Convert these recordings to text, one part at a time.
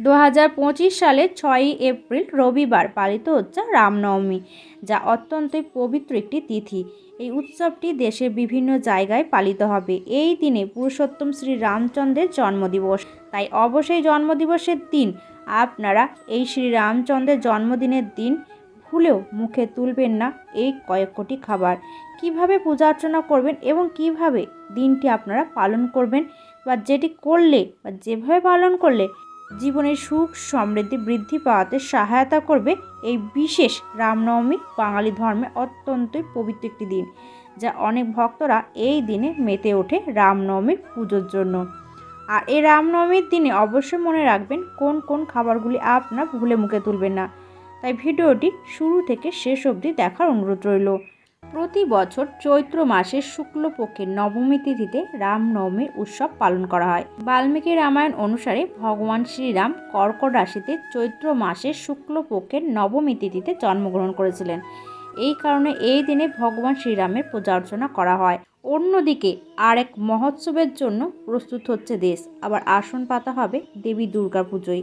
দু হাজার পঁচিশ সালের ছয়ই এপ্রিল রবিবার পালিত হচ্ছে রামনবমী, যা অত্যন্তই পবিত্র একটি তিথি। এই উৎসবটি দেশের বিভিন্ন জায়গায় পালিত হবে। এই দিনে পুরুষোত্তম শ্রী রামচন্দ্রের জন্মদিবস। তাই অবশ্যই জন্মদিবসের দিন আপনারা এই শ্রী রামচন্দ্রের জন্মদিনের দিন ভুলেও মুখে তুলবেন না এই কয়েক কোটি খাবার। কীভাবে পূজা অর্চনা করবেন এবং কীভাবে দিনটি আপনারা পালন করবেন বা যেটি করলে বা যেভাবে পালন করলে জীবনের সুখ সমৃদ্ধি বৃদ্ধি পাওয়াতে সহায়তা করবে এই বিশেষ রামনবমী বাঙালি ধর্মে অত্যন্তই পবিত্র একটি দিন, যা অনেক ভক্তরা এই দিনে মেতে ওঠে রামনবমীর পুজোর জন্য। আর এই রামনবমীর দিনে অবশ্যই মনে রাখবেন কোন কোন খাবারগুলি আপনার ভুলে মুখে তুলবেন না। তাই ভিডিওটি শুরু থেকে শেষ অবধি দেখার অনুরোধ রইল। প্রতি বছর চৈত্র মাসের শুক্লপক্ষের নবমী তিথিতে রামনবমীর উৎসব পালন করা হয়। বাল্মীকি রামায়ণ অনুসারে ভগবান শ্রীরাম কর্কট রাশিতে চৈত্র মাসের শুক্লপক্ষের নবমী তিথিতে জন্মগ্রহণ করেছিলেন। এই কারণে এই দিনে ভগবান শ্রীরামের পূজা অর্চনা করা হয়। অন্যদিকে আর এক মহোৎসবের জন্য প্রস্তুত হচ্ছে দেশ। আবার আসন পাতা হবে দেবী দুর্গা পুজোয়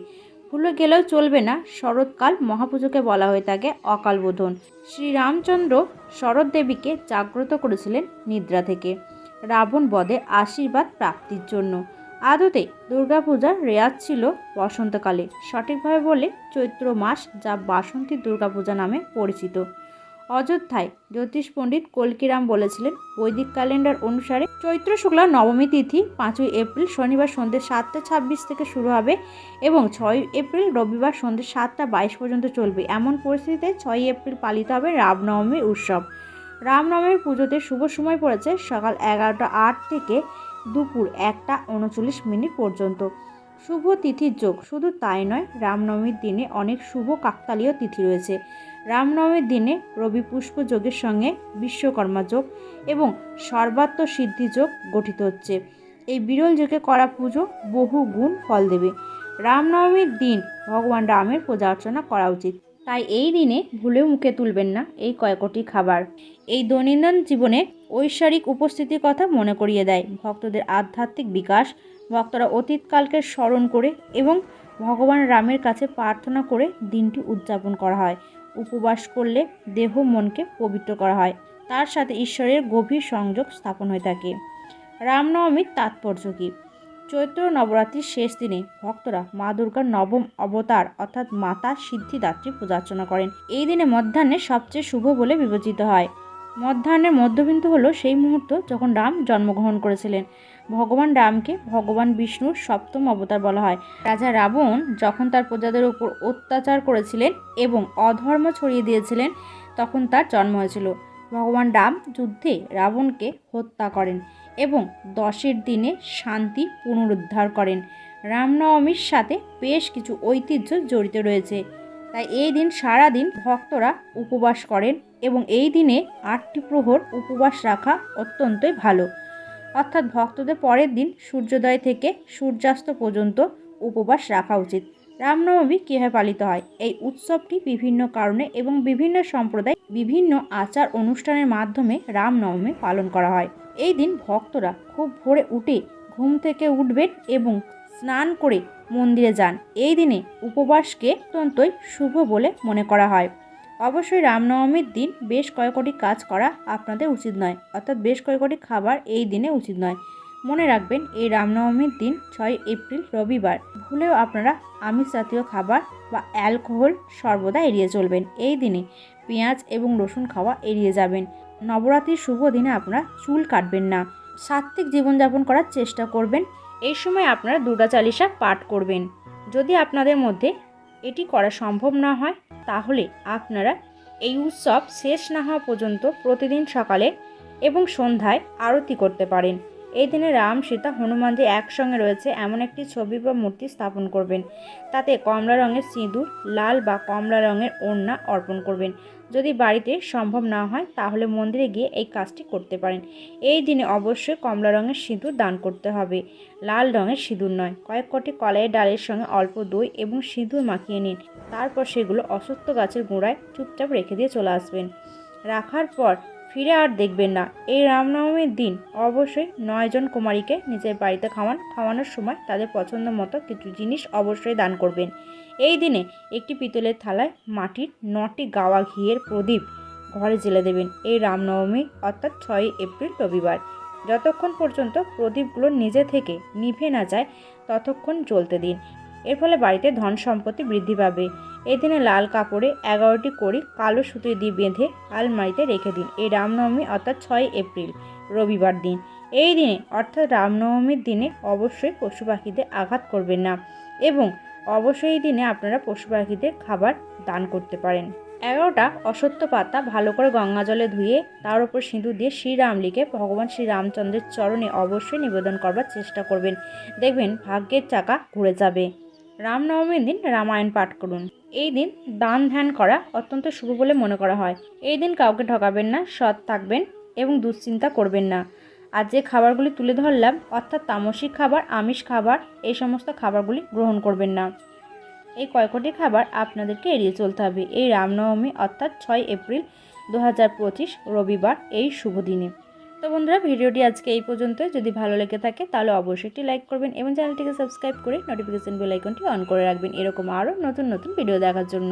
ভুলে গেলেও চলবে না, শরৎকাল মহাপুজোকে বলা হয়ে থাকে অকালবোধন। শ্রীরামচন্দ্র শরৎ দেবীকে জাগ্রত করেছিলেন নিদ্রা থেকে। রাবণ বদে আশীর্বাদ প্রাপ্তির জন্য। আদতে দুর্গাপূজার রেয়াজ ছিল বসন্তকালে। সঠিকভাবে বলে চৈত্র মাস যা বাসন্তী দুর্গাপূজা নামে পরিচিত। অযোধ্যায় জ্যোতিষ পণ্ডিত কলকিরাম বলেছিলেন, বৈদিক ক্যালেন্ডার অনুসারে চৈত্র, শুক্লা, নবমী তিথি পাঁচই এপ্রিল শনিবার সন্ধ্যে সাতটা ছাব্বিশ থেকে শুরু হবে এবং ছয় এপ্রিল রবিবার সন্ধ্যে সাতটা বাইশ পর্যন্ত চলবে। এমন পরিস্থিতিতে ছয়ই এপ্রিল পালিত হবে রামনবমী উৎসব। রামনবমীর পুজোতে শুভ সময় পড়েছে সকাল এগারোটা আট থেকে দুপুর একটা উনচল্লিশ মিনিট পর্যন্ত। শুভ তিথির যোগ। শুধু তাই নয়, রামনবমীর দিনে অনেক শুভ কাকতালীয় তিথি রয়েছে। রামনবমীর দিনে রবি পুষ্প যোগের সঙ্গে বিশ্বকর্মা যোগ এবং সর্বাত্ম সিদ্ধি যোগ গঠিত হচ্ছে। এই বিরল যোগে করা পুজো বহু গুণ ফল দেবে। রামনবমীর দিন ভগবান রামের পূজা অর্চনা করা উচিত। তাই এই দিনে ভুলেও মুখে তুলবেন না এই কয়েকটি খাবার। এই দৈনন্দিন জীবনে ঐশ্বরিক উপস্থিতির কথা মনে করিয়ে দেয়। ভক্তদের আধ্যাত্মিক বিকাশ ভক্তরা অতীতকালকে স্মরণ করে এবং ভগবান রামের কাছে প্রার্থনা করে দিনটি উদযাপন করা হয়। উপবাস করলে দেহ মনকে পবিত্র করা হয়। তার সাথে ঈশ্বরের গভীর সংযোগ স্থাপন হয়ে থাকে। রামনবমীর তাৎপর্য কী? চৈত্র নবরাত্রির শেষ দিনে ভক্তরা মা দুর্গার নবম অবতার অর্থাৎ মাতা সিদ্ধিদাত্রী পূজা অর্চনা করেন। এই দিনে মধ্যাহ্নে সবচেয়ে শুভ বলে বিবেচিত হয়। মধ্যাহ্নের মধ্যবিন্দু হলো সেই মুহূর্ত যখন রাম জন্মগ্রহণ করেছিলেন। ভগবান রামকে ভগবান বিষ্ণুর সপ্তম অবতার বলা হয়। রাজা রাবণ যখন তার প্রজাদের উপর অত্যাচার করেছিলেন এবং অধর্ম ছড়িয়ে দিয়েছিলেন, তখন তার জন্ম হয়েছিল। ভগবান রাম যুদ্ধে রাবণকে হত্যা করেন এবং দশের দিনে শান্তি পুনরুদ্ধার করেন। রামনবমীর সাথে বেশ কিছু ঐতিহ্য জড়িত রয়েছে। তাই এই দিন সারাদিন ভক্তরা উপবাস করেন এবং এই দিনে আটটি প্রহর উপবাস রাখা অত্যন্তই ভালো। অর্থাৎ ভক্তদের পরের দিন সূর্যোদয় থেকে সূর্যাস্ত পর্যন্ত উপবাস রাখা উচিত। রামনবমী কীভাবে পালিত হয়? এই উৎসবটি বিভিন্ন কারণে এবং বিভিন্ন সম্প্রদায় বিভিন্ন আচার অনুষ্ঠানের মাধ্যমে রামনবমী পালন করা হয়। এই দিন ভক্তরা খুব ভোরে উঠে ঘুম থেকে উঠবেন এবং স্নান করে মন্দিরে যান। এই দিনে উপবাসকে অত্যন্তই শুভ বলে মনে করা হয়। অবশ্যই রামনবমীর দিন বেশ কয়েকটি কাজ করা আপনাদের উচিত নয়, অর্থাৎ বেশ কয়েকটি খাবার এই দিনে উচিত নয়। মনে রাখবেন, এই রামনবমীর দিন ছয় এপ্রিল, রবিবার। ভুলেও আপনারা আমিষ জাতীয় খাবার বা অ্যালকোহল সর্বদা এড়িয়ে চলবেন। এই দিনে পেঁয়াজ এবং রসুন খাওয়া এড়িয়ে যাবেন। নবরাত্রির শুভ দিনে আপনারা চুল কাটবেন না। সাত্ত্বিক জীবনযাপন করার চেষ্টা করবেন। এই সময় আপনারা দুর্গা চালিশা পাঠ করবেন। যদি আপনাদের মধ্যে এটি করা সম্ভব না হয় তাহলে আপনারা এই উৎসব শেষ না হওয়া পর্যন্ত প্রতিদিন সকালে এবং সন্ধ্যায় আরতি করতে পারেন। এই দিনে রাম, সীতা হনুমানজি একসঙ্গে রয়েছে, এমন একটি ছবি বা মূর্তি স্থাপন করবেন। তাতে কমলা রঙের সিঁদুর, লাল বা কমলা রঙের ওড়না অর্পণ করবেন। যদি বাড়িতে সম্ভব না হয়, তাহলে মন্দিরে গিয়ে এই কাজটি করতে পারেন। এই দিনে অবশ্যই কমলা রঙের সিঁদুর দান করতে হবে। লাল রঙের সিঁদুর নয়, কয়েক কটি কলাইয়ের ডালের সঙ্গে অল্প দই এবং সিঁদুর মাখিয়ে নিন। তারপর সেগুলো অসত্য গাছের গোড়ায় চুপচাপ রেখে দিয়ে চলে আসবেন। রাখার পর ফিরে আর দেখবেন না। এই রামনবমীর দিন অবশ্যই নয়জন কুমারীকে নিজের বাড়িতে খাওয়ান, খাওয়ানোর সময় তাদের পছন্দ মতো কিছু জিনিস অবশ্যই দান করবেন। এই দিনে একটি পিতলের থালায় মাটির নটি গাওয়া ঘিয়ের প্রদীপ ঘরে জেলে দেবেন। এই রামনবমী, অর্থাৎ ছয়ই এপ্রিল, রবিবার। যতক্ষণ পর্যন্ত প্রদীপগুলো নিজে থেকে নিভে না যায়, ততক্ষণ জ্বলতে দিন। এর ফলে বাড়িতে ধন সম্পত্তি বৃদ্ধি পাবে। এই দিনে লাল কাপড়ে এগারোটি কড়ি কালো সুতো দিয়ে বেঁধে আলমারিতে রেখে দিন। এই রামনবমী অর্থাৎ ছয় এপ্রিল, রবিবার দিন। এই দিনে অর্থাৎ রামনবমীর দিনে অবশ্যই পশু পাখিদের আঘাত করবেন না এবং অবশ্যই এই দিনে আপনারা পশু পাখিদের খাবার দান করতে পারেন। এগারোটা অসত্য পাতা ভালো করে গঙ্গা জলে ধুয়ে তার উপর সিঁদুর দিয়ে শ্রীরাম লিখে ভগবান শ্রীরামচন্দ্রের চরণে অবশ্যই নিবেদন করবার চেষ্টা করবেন। দেখবেন ভাগ্যের চাকা ঘুরে যাবে। রামনবমীর দিন রামায়ণ পাঠ করুন। এই দিন দান ধ্যান করা অত্যন্ত শুভ বলে মনে করা হয়। এই দিন কাউকে ঠকাবেন না, সৎ থাকবেন এবং দুশ্চিন্তা করবেন না। আর যে খাবারগুলি তুলে ধরলাম, অর্থাৎ তামসিক খাবার, আমিষ খাবার, এই সমস্ত খাবারগুলি গ্রহণ করবেন না। এই কয়কটি খাবার আপনাদেরকে এড়িয়ে চলতে হবে। এই রামনবমী, অর্থাৎ ছয় এপ্রিল দু হাজার পঁচিশ রবিবার, এই শুভ দিনে। তো বন্ধুরা, ভিডিওটি আজকে এই পর্যন্ত যদি ভালো লেগে থাকে, তাহলে অবশ্যই একটি লাইক করবেন এবং চ্যানেলটিকে সাবস্ক্রাইব করে নোটিফিকেশন বেল আইকনটি অন করে রাখবেন। এরকম আরও নতুন নতুন ভিডিও দেখার জন্য।